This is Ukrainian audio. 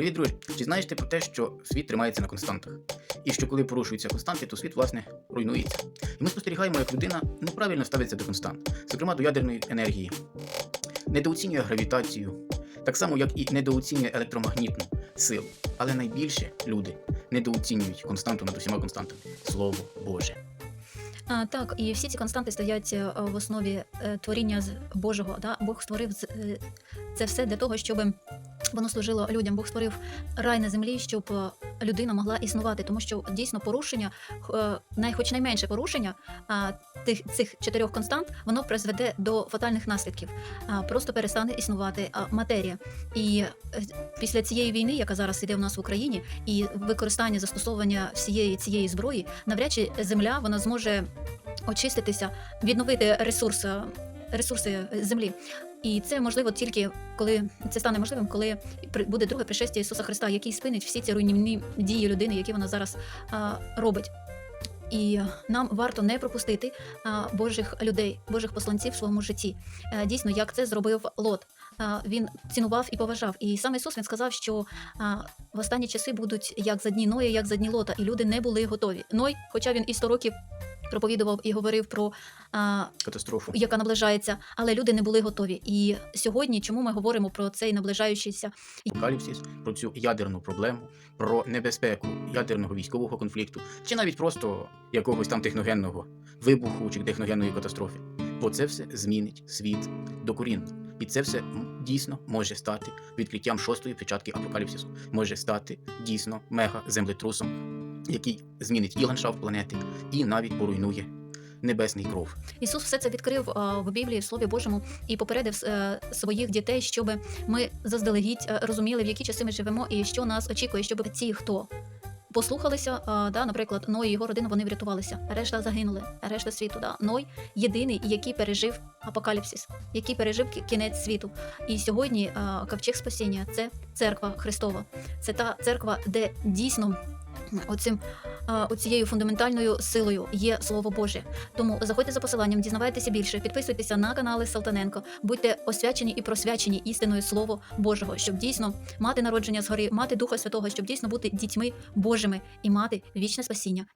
Привіт, друзі! Чи знаєш ти про те, що світ тримається на константах? І що коли порушуються константи, то світ, власне, руйнується. І ми спостерігаємо, як людина неправильно ставиться до констант, зокрема до ядерної енергії, недооцінює гравітацію, так само, як і недооцінює електромагнітну силу. Але найбільше люди недооцінюють константу над усіма константами Слово Боже. А, так, і всі ці константи стоять е, в основі е, творіння Божого. Да? Бог створив е, це все для того, щоб воно служило людям. Бог створив рай на землі, щоб е, людина могла існувати, тому що дійсно порушення, е, хоч найменше порушення тих цих чотирьох констант, воно призведе до фатальних наслідків. Просто перестане існувати матерія. І е, після цієї війни, яка зараз іде у нас в Україні, і використання застосовування всієї цієї зброї, навряд чи земля вона зможе очиститися, відновити ресурс, ресурси землі. І це можливо тільки коли це стане можливим, коли буде друге пришестя Ісуса Христа, який спинить всі ці руйнівні дії людини, які вона зараз а, робить. І нам варто не пропустити а, Божих людей, Божих посланців в своєму житті. А, Дійсно, як це зробив Лот. Він цінував і поважав. І саме Ісус він сказав, що в останні часи будуть як за дні Ноя, як за дні Лота, і люди не були готові. Ной, хоча він і 100 років проповідував і говорив про а, Катастрофу. яка наближається, але люди не були готові. І сьогодні, чому ми говоримо про цей наближаючийся Апокаліпсис, про цю ядерну проблему, про небезпеку ядерного військового конфлікту, чи навіть просто якогось там техногенного вибуху чи техногенної катастрофи. Бо це все змінить світ докорінно. І це все дійсно може стати відкриттям шостої печатки апокаліпсису. Може стати дійсно мега землетрусом, який змінить і ландшафт планети, і навіть поруйнує небесний кров. Ісус все це відкрив в Біблії, в Слові Божому, і попередив е, своїх дітей, щоб ми заздалегідь е, розуміли, в які часи ми живемо, і що нас очікує, щоб ті, хто послухалися, а, да, наприклад, Ной і його родина, вони врятувалися. Решта загинули, решта світу. Да. Ной єдиний, який пережив апокаліпсис, який пережив кінець світу. І сьогодні а, ковчег спасіння це церква Христова. Це та церква, де дійсно. Оцим оцією фундаментальною силою є слово Боже. Тому заходьте за посиланням, дізнавайтеся більше, підписуйтеся на канали Салтаненко, будьте освячені і просвячені істиною Слово Божого, щоб дійсно мати народження згори, мати Духа Святого, щоб дійсно бути дітьми Божими і мати вічне спасіння